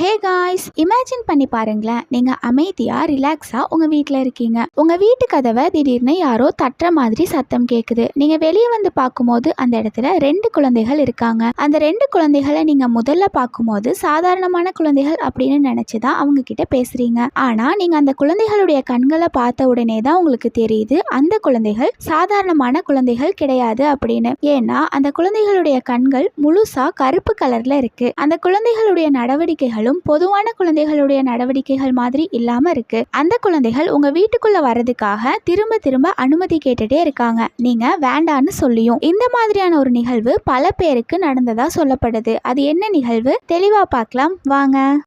Hey guys imagine பண்ணி பாருங்களேன். நீங்க அமைதியா ரிலாக்ஸா உங்க வீட்ல இருக்கீங்க. உங்க வீட்டு கதவை திடீர்னு யாரோ தட்டுற மாதிரி சத்தம் கேக்குது. நீங்க வெளியே வந்து பார்க்கும்போது அந்த இடத்துல ரெண்டு குழந்தைகள் இருக்காங்க. அந்த ரெண்டு குழந்தைகளை நீங்க முதல்ல பார்க்கும்போது சாதாரணமான குழந்தைகள் அப்படின்னு நினைச்சுதான் அவங்க கிட்ட பேசுறீங்க. ஆனா நீங்க அந்த குழந்தைகளுடைய கண்களை பார்த்த உடனே தான் உங்களுக்கு தெரியுது அந்த குழந்தைகள் சாதாரணமான குழந்தைகள் கிடையாது அப்படின்னு. ஏன்னா அந்த குழந்தைகளுடைய கண்கள் முழுசா கருப்பு கலர்ல இருக்கு. அந்த குழந்தைகளுடைய நடவடிக்கைகளும் பொதுவான குழந்தைகளுடைய நடவடிக்கைகள் மாதிரி இல்லாம இருக்கு. அந்த குழந்தைகள் உங்க வீட்டுக்குள்ள வர்றதுக்காக திரும்ப திரும்ப அனுமதி கேட்டுட்டே இருக்காங்க. நீங்க வேண்டான்னு சொல்லியும். இந்த மாதிரியான ஒரு நிகழ்வு பல பேருக்கு நடந்ததா சொல்லப்படுது. அது என்ன நிகழ்வு? தெளிவா பார்க்கலாம். வாங்க.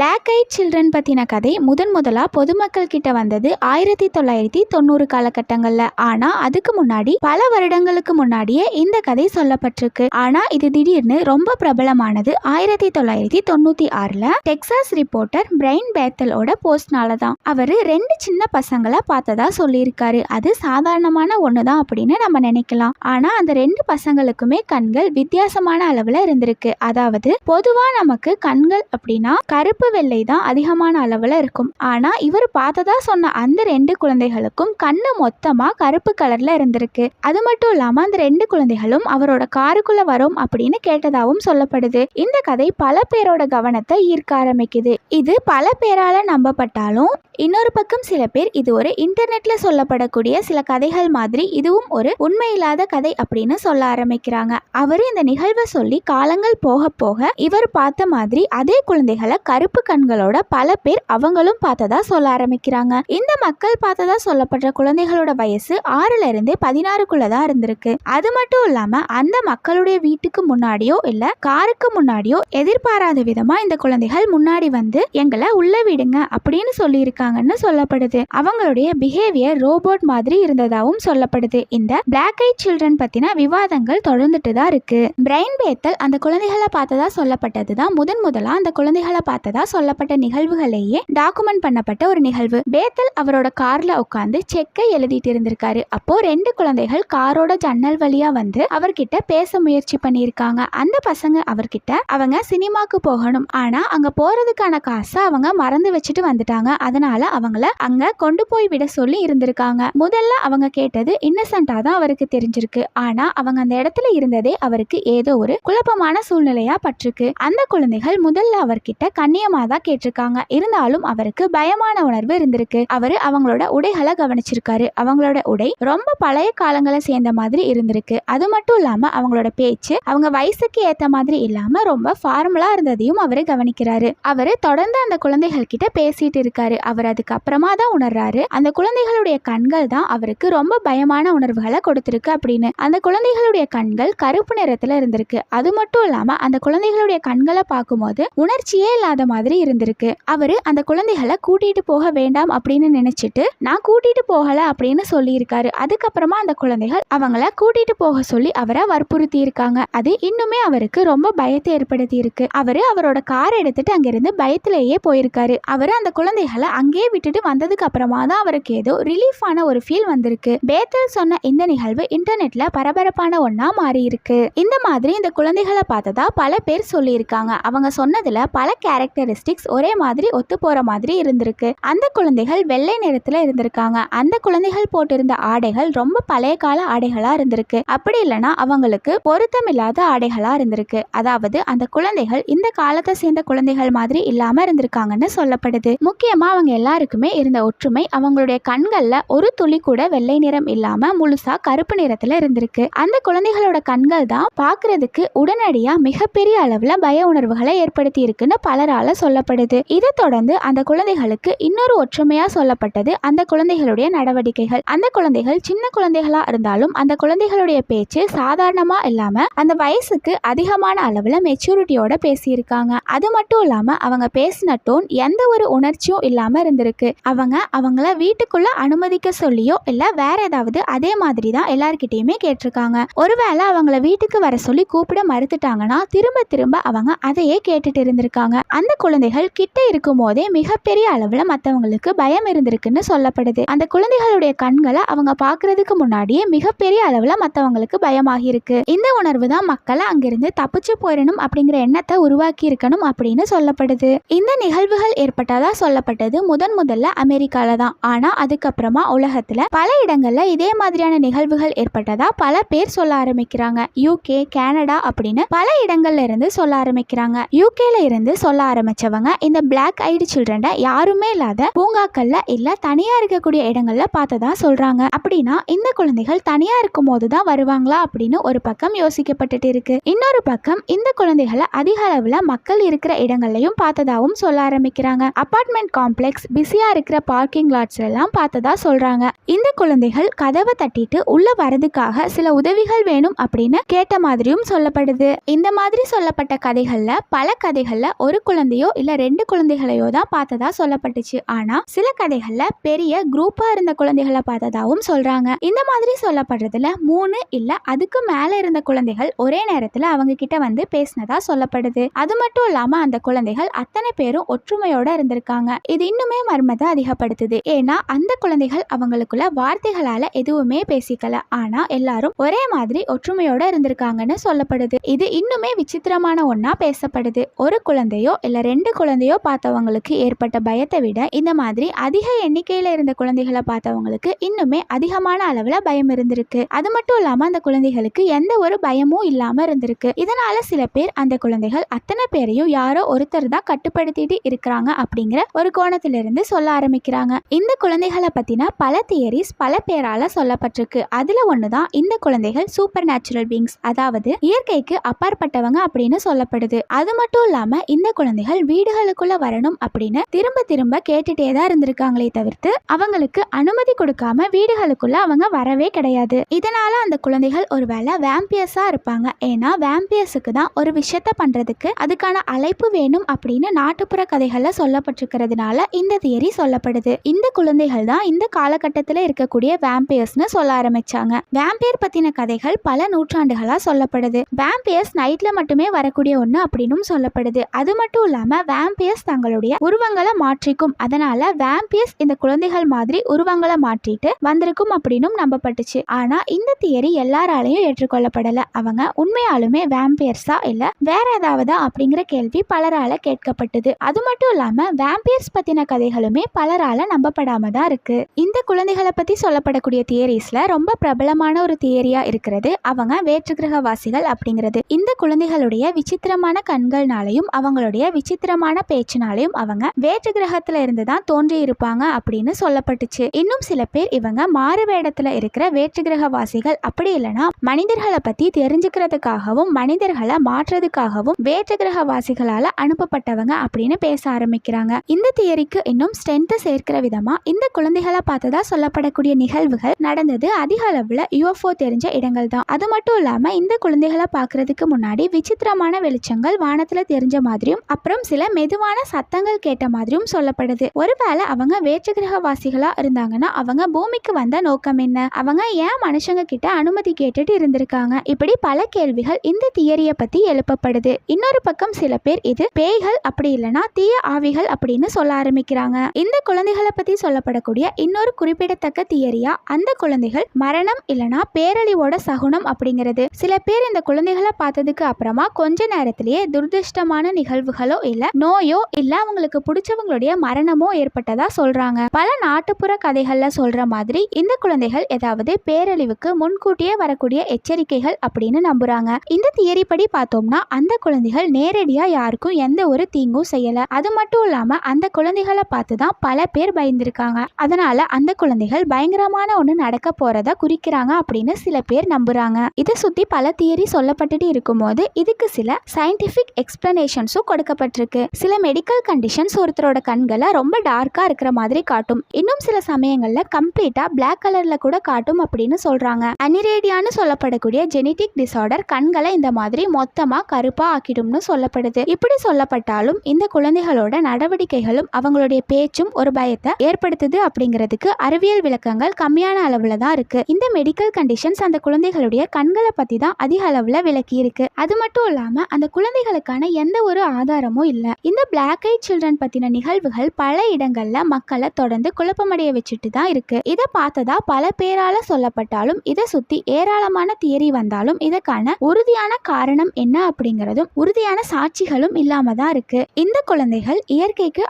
பிளாக் ஐட் சில்ட்ரன் பற்றின கதை முதன் முதலாக பொதுமக்கள் கிட்ட வந்தது ஆயிரத்தி தொள்ளாயிரத்தி தொண்ணூறு காலகட்டங்களில். ஆனால் அதுக்கு முன்னாடி பல வருடங்களுக்கு முன்னாடியே இந்த கதை சொல்லப்பட்டிருக்கு. ஆனால் இது திடீர்னு ரொம்ப பிரபலமானது ஆயிரத்தி தொள்ளாயிரத்தி தொண்ணூற்றி ஆறில். டெக்சாஸ் ரிப்போர்ட்டர் பிரைன் பேத்தலோட போஸ்ட்னால தான். அவர் ரெண்டு சின்ன பசங்களை பார்த்ததா சொல்லியிருக்காரு. அது சாதாரணமான ஒன்று தான் அப்படின்னு நம்ம நினைக்கலாம். ஆனால் அந்த ரெண்டு பசங்களுக்குமே கண்கள் வித்தியாசமான அளவில் இருந்திருக்கு. அதாவது பொதுவாக நமக்கு கண்கள் அப்படின்னா கருப்பு வெள்ளை தான் அதிகமான அளவில் இருக்கும். ஆனால் இவர் பார்த்ததா சொன்ன அந்த ரெண்டு குழந்தைகளுக்கும் கண்ணு மொத்தமாக கருப்பு கலரில் இருந்திருக்கு. அது மட்டும் இல்லாமல் அந்த ரெண்டு குழந்தைகளும் அவரோட காருக்குள்ள வரும் அப்படின்னு கேட்டதாகவும் சொல்லப்படுது. இந்த கதை பல பேரோட கவனத்தை ஈர்க்க ஆரம்பிக்குது. இது பல பேரால நம்பப்பட்டாலும் இன்னொரு பக்கம் சில பேர் இது ஒரு இன்டர்நெட்ல சொல்லப்படக்கூடிய சில கதைகள் மாதிரி இதுவும் ஒரு உண்மையில்லாத கதை அப்படின்னு சொல்ல ஆரம்பிக்கிறாங்க. அவர் இந்த நிகழ்வை சொல்லி காலங்கள் போக போக இவர் பார்த்த மாதிரி அதே குழந்தைகளை கருப்பு கண்களோட பல பேர் அவங்களும் பார்த்ததா சொல்ல ஆரம்பிக்கிறாங்க. இந்த மக்கள் பார்த்ததா சொல்லப்படுற குழந்தைகளோட வயசு ஆறுல இருந்து பதினாறுக்குள்ள தான் இருந்திருக்கு. அது மட்டும் இல்லாம அந்த மக்களுடைய வீட்டுக்கு முன்னாடியோ இல்ல காருக்கு முன்னாடியோ எதிர்பாராத விதமா இந்த குழந்தைகள் முன்னாடி வந்து எங்களை உள்ள விடுங்க அப்படின்னு சொல்லியிருக்காங்க. இருந்தாங்கன்னு சொல்லப்படுது. அவங்களுடைய பிஹேவியர் ரோபோட் மாதிரி இருந்ததாகவும் சொல்லப்படுது. இந்த பிளாக் ஐட் சில்ட்ரன் பத்தின விவாதங்கள் தொடர்ந்துட்டு தான் இருக்கு. பிரைன் பேத்தல் அந்த குழந்தைகளை பார்த்ததா சொல்லப்பட்டது தான் முதன் முதலா அந்த குழந்தைகளை பார்த்ததா சொல்லப்பட்ட நிகழ்வுகளையே டாக்குமெண்ட் பண்ணப்பட்ட ஒரு நிகழ்வு. பேத்தல் அவரோட கார்ல உட்காந்து செக்கை எழுதிட்டு இருந்திருக்காரு. அப்போ ரெண்டு குழந்தைகள் காரோட ஜன்னல் வழியா வந்து அவர்கிட்ட பேச முயற்சி பண்ணியிருக்காங்க. அந்த பசங்க அவர்கிட்ட அவங்க சினிமாக்கு போகணும். ஆனா அங்க போறதுக்கான காசை அவங்க மறந்து வச்சுட்டு வந்துட்டாங்க. அதனால அவங்கள அங்க கொண்டு போய் விட சொல்லி இருந்திருக்காங்க. முதல்ல அவங்க கேட்டது இன்னசென்ட்டா தான் அவருக்கு தெரிஞ்சிருக்கு. ஆனா அவங்க அந்த இடத்துல இருந்ததே அவருக்கு ஏதோ ஒரு குழப்பமான சூழ்நிலையா பட்டிருக்கு. அந்த குழந்தைகள் முதல்ல அவர்கிட்ட கண்ணியமா தான் கேட்டிருக்காங்க. இருந்தாலும் அவருக்கு பயமான உணர்வு இருந்திருக்கு. அவரு அவங்களோட உடைகளை கவனிச்சிருக்காரு. அவங்களோட உடை ரொம்ப பழைய காலங்களை சேர்ந்த மாதிரி இருந்திருக்கு. அது மட்டும் இல்லாம அவங்களோட பேச்சு அவங்க வயசுக்கு ஏத்த மாதிரி இல்லாம ரொம்ப ஃபார்மலா இருந்ததையும் அவரு கவனிக்கிறாரு. அவரு தொடர்ந்து அந்த குழந்தைகள் கிட்ட பேசிட்டு இருக்காரு. அவர் அதுக்கு அப்புறமா தான் உணர்றாரு. அந்த குழந்தைகளுடைய கண்கள் தான் அவருக்கு ரொம்ப பயமான உணர்வுகளை கொடுத்திருக்கு அப்படின்னு. அந்த குழந்தைகளுடைய கண்கள் கருப்பு நிறத்துல இருந்திருக்கு. அது மட்டும் இல்லாம அந்த குழந்தைகளுடைய கண்களை பார்க்கும்போது உணர்ச்சியே இல்லாத மாதிரி இருந்திருக்கு. அவரு அந்த குழந்தைகளை கூட்டிட்டு போக வேண்டாம் அப்படின்னு நினைச்சிட்டு நான் கூட்டிட்டு போகல அப்படின்னு சொல்லியிருக்காரு. அதுக்கப்புறமா அந்த குழந்தைகள் அவங்கள கூட்டிட்டு போக சொல்லி அவரை வற்புறுத்தி இருக்காங்க அது இன்னுமே அவருக்கு ரொம்ப பயத்தை ஏற்படுத்தி இருக்கு அவரு அவரோட கார் எடுத்துட்டு அங்கிருந்து பயத்திலேயே போயிருக்காரு. அவரு அந்த குழந்தைகளை அங்கேயே விட்டுட்டு வந்ததுக்கு அப்புறமா தான் அவருக்கு ஏதோ ரிலீஃபான ஒரு ஃபீல் வந்திருக்கு. பேத்தல் சொன்ன இந்த நிகழ்வு இன்டர்நெட்ல பரபரப்பான ஒன்னா மாறி இருக்கு இந்த மாதிரி இந்த குழந்தைகளை பார்த்ததா பல பேர் சொல்லியிருக்காங்க. அவங்க சொன்னதுல பல கேரக்டரிஸ்டிக்ஸ் ஒரே மாதிரி ஒத்து போற மாதிரி இருந்திருக்கு. அந்த குழந்தைகள் வெள்ளை நிறத்துல இருந்திருக்காங்க. அந்த குழந்தைகள் போட்டிருந்த ஆடைகள் ரொம்ப பழைய கால ஆடைகளா இருந்திருக்கு. அப்படி இல்லைன்னா அவங்களுக்கு பொருத்தமில்லாத ஆடைகளா இருந்திருக்கு. அதாவது அந்த குழந்தைகள் இந்த காலத்தை சேர்ந்த குழந்தைகள் மாதிரி இல்லாம இருந்திருக்காங்கன்னு சொல்லப்படுது. முக்கியமா அவங்க எல்லாருக்குமே இருந்த ஒற்றுமை அவங்களுடைய கண்கள்ல ஒரு துளி கூட வெள்ளை நிறம் இல்லாம முழுசா கருப்பு நிறத்துல இருந்திருக்கு. அந்த குழந்தைகளோட கண்கள் தான் பாக்குறதுக்கு உடனடியா மிகப்பெரிய அளவுல பய உணர்வுகளை ஏற்படுத்தி இருக்குன்னு பலரால சொல்லப்படுது. இதை தொடர்ந்து அந்த குழந்தைகளுக்கு இன்னொரு ஒற்றுமையா சொல்லப்பட்டது அந்த குழந்தைகளுடைய நடவடிக்கைகள். அந்த குழந்தைகள் சின்ன குழந்தைகளா இருந்தாலும் அந்த குழந்தைகளுடைய பேச்சு சாதாரணமா இல்லாம அந்த வயசுக்கு அதிகமான அளவுல மெச்சூரிட்டியோட பேசியிருக்காங்க. அது மட்டும் இல்லாம அவங்க பேசின டோன் எந்த ஒரு உணர்ச்சியும் இல்லாம இருந்திருக்கு. அவங்க அவங்கள வீட்டுக்குள்ள அனுமதிக்க சொல்லியோ இல்ல வேற ஏதாவது அதே மாதிரி தான் எல்லார்கிட்டயுமே கேட்டிருக்காங்க. ஒருவேளை அவங்கள வீட்டுக்கு வர சொல்லி கூப்பிட மறுத்துட்டாங்கன்னா திரும்ப திரும்ப அவங்க அதையே கேட்டுட்டு இருந்திருக்காங்க. அந்த குழந்தைகள் கிட்ட இருக்கும் போதே மிகப்பெரிய அளவுல மத்தவங்களுக்கு பயம் இருந்திருக்குன்னு சொல்லப்படுது. அந்த குழந்தைகளுடைய கண்களை அவங்க பார்க்கறதுக்கு முன்னாடியே மிகப்பெரிய அளவுல மத்தவங்களுக்கு பயமாகி இருக்கு இந்த உணர்வு தான் மக்களை அங்கிருந்து தப்பிச்சு போயிடணும் அப்படிங்கிற எண்ணத்தை உருவாக்கி இருக்கணும் அப்படின்னு சொல்லப்படுது. இந்த நிகழ்வுகள் ஏற்பட்டதா சொல்லப்பட்டது முதன் முதல்ல அமெரிக்கால தான். ஆனா அதுக்கப்புறமா உலகத்துல பல இடங்கள்ல இதே மாதிரியான நிகழ்வுகள் ஏற்பட்டதா பல பேர் சொல்ல ஆரம்பிக்கிறாங்க. யூகே கனடா அப்படின்னு பல இடங்கள்ல இருந்து சொல்ல ஆரம்பிக்கிறாங்க. யூகேல இருந்து சொல்ல ஆரம்பிச்சவங்க இந்த பிளாக் ஐடு சில்ட்ரனை யாருமே இல்லாத பூங்காக்கள்ல இல்ல தனியா இருக்கக்கூடிய இடங்கள்ல பார்த்ததா சொல்றாங்க. அப்படின்னா இந்த குழந்தைகள் தனியா இருக்கும் போதுதான் வருவாங்களா அப்படின்னு ஒரு பக்கம் யோசிக்கப்பட்டுட்டு இருக்கு. இன்னொரு பக்கம் இந்த குழந்தைகளை அதிக அளவுல மக்கள் இருக்கிற இடங்கள்லயும் பார்த்ததாவும் சொல்ல ஆரம்பிக்கிறாங்க. அபார்ட்மெண்ட் காம்ப்ளெக்ஸ் பிஸியாக இருக்கிற பார்க்கிங் லாட்ஸ் எல்லாம் பார்த்ததா சொல்கிறாங்க இந்த குழந்தைகள் கதவை தட்டிட்டு உள்ள வரதுக்காக சில உதவிகள் வேணும் அப்படின்னு கேட்ட மாதிரியும் சொல்லப்படுது. இந்த மாதிரி சொல்லப்பட்ட கதைகள்ல பல கதைகள்ல ஒரு குழந்தையோ இல்ல ரெண்டு குழந்தைகளையோ தான் பார்த்ததா சொல்லப்பட்டுச்சு. ஆனா சில கதைகள்ல பெரிய குரூப்பா இருந்த குழந்தைகளை பார்த்ததாவும் சொல்றாங்க. இந்த மாதிரி சொல்லப்படுறதுல மூணு இல்ல அதுக்கு மேல இருந்த குழந்தைகள் ஒரே நேரத்துல அவங்க கிட்ட வந்து பேசினதா சொல்லப்படுது. அது மட்டும் இல்லாம அந்த குழந்தைகள் அத்தனை பேரும் ஒற்றுமையோட இருந்திருக்காங்க. இது இன்னுமே மர்மத்தை அதிகப்படுத்துது. ஏன்னா அந்த குழந்தைகள் அவங்களுக்குள்ள வார்த்தைகளால எதுவுமே பேசிக்கல. ஆனா எல்லாரும் ஒரே மாதிரி ஒற்றுமையோட இருந்திருக்காங்கன்னு சொல்லப்படுது. இது இன்னுமே விசித்திரமான ஒன்னா பேசப்படுது. ஒரு குழந்தையோ இல்ல ரெண்டு குழந்தையோ பார்த்தவங்களுக்கு ஏற்பட்ட பயத்தை விட இந்த மாதிரி அதிக எண்ணிக்கையில இருந்த குழந்தைகளை பார்த்தவங்களுக்கு இன்னுமே அதிகமான அளவுல பயம் இருந்திருக்கு. அது மட்டும் இல்லாம அந்த குழந்தைகளுக்கு எந்த ஒரு பயமும் இல்லாம இருந்திருக்கு. இதனால சில பேர் அந்த குழந்தைகள் அத்தனை பேரையும் யாரோ ஒருத்தர் தான் கட்டுப்படுத்திட்டு இருக்கிறாங்க அப்படிங்கிற ஒரு கோணத்திலிருந்து சொல்ல ஆரம்பிக்கிறாங்க. இந்த குழந்தைகளை பத்தின பல தியரிஸ் பல பேரால சொல்லப்பட்டிருக்கு. அதுல ஒண்ணுதான் இந்த குழந்தைகள் சூப்பர் நேச்சுரல் பீங்ஸ் அதாவது இயற்கைக்கு அப்பாற்பட்டவங்க அப்படின்னு சொல்லப்படுது. அது மட்டும் இல்லாம இந்த குழந்தைகள் வீடுகளுக்குள்ள வரணும் அப்படின்னு திரும்ப திரும்ப கேட்டுட்டே தான் இருந்திருக்காங்களே தவிர்த்து அவங்களுக்கு அனுமதி கொடுக்காம வீடுகளுக்குள்ள அவங்க வரவே கிடையாது. இதனால அந்த குழந்தைகள் ஒருவேளை வேம்பியர்ஸா இருப்பாங்க. ஏன்னா வேம்பியர்ஸுக்கு தான் ஒரு விஷயத்த பண்றதுக்கு அதுக்கான அழைப்பு வேணும் அப்படின்னு நாட்டுப்புற கதைகள்ல சொல்லப்பட்டிருக்கிறதுனால இந்த தியரி சொல்லப்படுது. இந்த குழந்தைகள் தான் இந்த காலகட்டத்தில் இருக்கக்கூடிய வேம்பியர்ஸ்னு சொல்ல ஆரம்பிச்சாங்க. வேம்பியர் பத்தின கதைகள் பல நூற்றாண்டுகளா சொல்லப்படுது. வேம்பியர்ஸ் நைட்ல மட்டுமே வரக்கூடிய ஒண்ணு அப்படின்னும் சொல்லப்படுது. அது மட்டும் இல்லாம வேம்பியர்ஸ் தங்களுடைய உருவங்களை மாற்றிக்கும். அதனால வேம்பியர்ஸ் இந்த குழந்தைகள் மாதிரி உருவங்களை மாற்றிட்டு வந்திருக்கும் அப்படின்னும் நம்பப்பட்டுச்சு. ஆனா இந்த தியரி எல்லாராலையும் ஏற்றுக்கொள்ளப்படல. அவங்க உண்மையாலுமே வேம்பியர்ஸா இல்ல வேற ஏதாவதா அப்படிங்கிற கேள்வி பலரால கேட்கப்பட்டது. அது மட்டும் இல்லாம வேம்பியர்ஸ் பத்தின கதை கதைகளுமே பலரால நம்பப்படாம தான் இருக்கு. இந்த குழந்தைகளை பத்தி சொல்லப்படக்கூடிய தியரிஸ்ல ரொம்ப பிரபலமான ஒரு தியரியா இருக்கிறது அவங்க வேற்றுகிரகவாசிகள் அப்படிங்கிறது. இந்த குழந்தைகளுடைய விசித்திரமான கண்கள்னாலையும் அவங்களுடைய விசித்திரமான பேச்சினாலையும் அவங்க வேற்று கிரகத்துல இருந்து தான் தோன்றி இருப்பாங்க அப்படின்னு சொல்லப்பட்டுச்சு. இன்னும் சில பேர் இவங்க மாறு வேடத்துல இருக்கிற வேற்று கிரகவாசிகள் அப்படி இல்லைன்னா மனிதர்களை பத்தி தெரிஞ்சுக்கிறதுக்காகவும் மனிதர்களை மாற்றுறதுக்காகவும் வேற்று கிரகவாசிகளால அனுப்பப்பட்டவங்க அப்படின்னு பேச ஆரம்பிக்கிறாங்க. இந்த தியரிக்கு இன்னும் ஸ்ட்ரென்த்து சேர்க்கிற விதமா இந்த குழந்தைகளை பார்த்ததா சொல்லப்படக்கூடிய நிகழ்வுகள் நடந்தது. அதிக அளவில் யூஎஃப்ஓ தெரிஞ்ச இடங்கள் தான் அது மட்டும் இல்லாமல் இந்த குழந்தைகளை பார்க்கறதுக்கு முன்னாடி விசித்திரமான வெளிச்சங்கள் வானத்தில் தெரிஞ்ச மாதிரியும் அப்புறம் சில மெதுவான சத்தங்கள் கேட்ட மாதிரியும் சொல்லப்படுது. ஒருவேளை அவங்க வேற்று கிரகவாசிகளா இருந்தாங்கன்னா அவங்க பூமிக்கு வந்த நோக்கம் என்ன? அவங்க ஏன் மனுஷங்க கிட்ட அனுமதி கேட்டுட்டு இருந்திருக்காங்க? இப்படி பல கேள்விகள் இந்த தியரியை பத்தி எழுப்பப்படுது. இன்னொரு பக்கம் சில பேர் இது பேய்கள் அப்படி இல்லைன்னா தீய ஆவிகள் அப்படின்னு சொல்ல ஆரம்பிக்கிறாங்க. இந்த குழந்தைகளை பத்தி சொல்லப்படக்கூடிய இன்னொரு குறிப்பிடத்தக்க தியரியா அந்த குழந்தைகள் மரணம் இல்லைன்னா பேரழிவோட சகுனம் அப்படிங்கிறது. சில பேர் இந்த குழந்தைகளை பார்த்ததுக்கு அப்புறமா கொஞ்ச நேரத்திலேயே துர்திருஷ்டமான நிகழ்வுகளோ இல்ல நோயோ இல்ல அவங்களுக்கு பிடிச்சவங்களுடைய மரணமோ ஏற்பட்டதா சொல்றாங்க. பல நாட்டுப்புற கதைகள்ல சொல்ற மாதிரி இந்த குழந்தைகள் ஏதாவது பேரழிவுக்கு முன்கூட்டியே வரக்கூடிய எச்சரிக்கைகள் அப்படின்னு நம்புறாங்க. இந்த தியரி படி பார்த்தோம்னா அந்த குழந்தைகள் நேரடியா யாருக்கும் எந்த ஒரு தீங்கும் செய்யல. அது மட்டும் இல்லாம அந்த குழந்தைகளை பார்த்து தான் பல பேர் பயந்துருக்காங்க. அதனால அந்த குழந்தைகள் பயங்கரமான ஒன்று நடக்க போறத குறிக்கிறாங்க அப்படின்னு சில பேர் நம்புகிறாங்க இதை சுற்றி பல தியரி சொல்லப்பட்டுட்டு இருக்கும்போது இதுக்கு சில சயின்டிஃபிக் எக்ஸ்பிளனேஷன்ஸும் கொடுக்கப்பட்டிருக்கு. சில மெடிக்கல் கண்டிஷன்ஸ் ஒருத்தரோட கண்களை ரொம்ப டார்க்காக இருக்கிற மாதிரி காட்டும். இன்னும் சில சமயங்களில் கம்ப்ளீட்டாக பிளாக் கலரில் கூட காட்டும் அப்படின்னு சொல்கிறாங்க அனிரேடியான்னு சொல்லப்படக்கூடிய ஜெனட்டிக் டிசார்டர் கண்களை இந்த மாதிரி மொத்தமாக கருப்பாக ஆக்கிடும்னு சொல்லப்படுது. இப்படி சொல்லப்பட்டாலும் இந்த குழந்தைகளோட நடவடிக்கைகளும் அவங்களுடைய பேச்சும் ஒரு பயத்தை ஏற்படுத்துது அப்படிங்கிறதுக்கு அறிவியல் விளக்கங்கள் கம்மியான அளவுல தான் இருக்கு. இந்த மெடிக்கல் கண்டிஷன்ஸ் அந்த குழந்தைகளுடைய கண்களை பத்தி தான் அதிக அளவுல விளக்கி இருக்கு. அது மட்டும் இல்லாம அந்த குழந்தைகளுக்கான எந்த ஒரு ஆதாரமும் இல்ல. இல்லை இந்த பிளாக் ஐட் சில்ட்ரன் பத்தின நிகழ்வுகள் பல இடங்கள்ல மக்களை தொடர்ந்து குழப்பமடைய வச்சுட்டு தான் இருக்கு. இதை பார்த்ததா பல பேரால சொல்லப்பட்டாலும் இதை சுத்தி ஏராளமான தியரி வந்தாலும் இதற்கான உறுதியான காரணம் என்ன அப்படிங்கறதும் உறுதியான சாட்சிகளும் இல்லாம தான் இருக்கு. இந்த குழந்தைகள் இயற்கைக்கு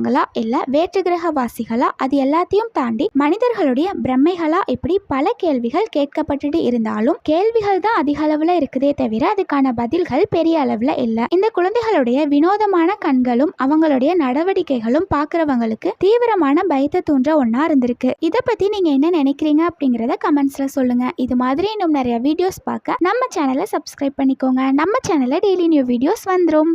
இருக்காங்களா இல்ல வேற்று கிரகவாசிகளா அது எல்லாத்தையும் தாண்டி மனிதர்களுடைய பிரம்மைகளா இப்படி பல கேள்விகள் கேட்கப்பட்டுட்டு இருந்தாலும் கேள்விகள் தான் அதிக அளவுல இருக்குதே தவிர அதுக்கான பதில்கள் பெரிய அளவுல இல்ல. இந்த குழந்தைகளுடைய வினோதமான கண்களும் அவங்களுடைய நடவடிக்கைகளும் பார்க்குறவங்களுக்கு தீவிரமான பயத்தை தூண்ட ஒன்றா இருந்திருக்கு. இதை பத்தி நீங்க என்ன நினைக்கிறீங்க அப்படிங்கறத கமெண்ட்ஸ்ல சொல்லுங்க. இது மாதிரி இன்னும் நிறைய வீடியோஸ் பார்க்க நம்ம சேனலை சப்ஸ்கிரைப் பண்ணிக்கோங்க. நம்ம சேனல்ல டெய்லி நியூ வீடியோஸ் வந்துடும்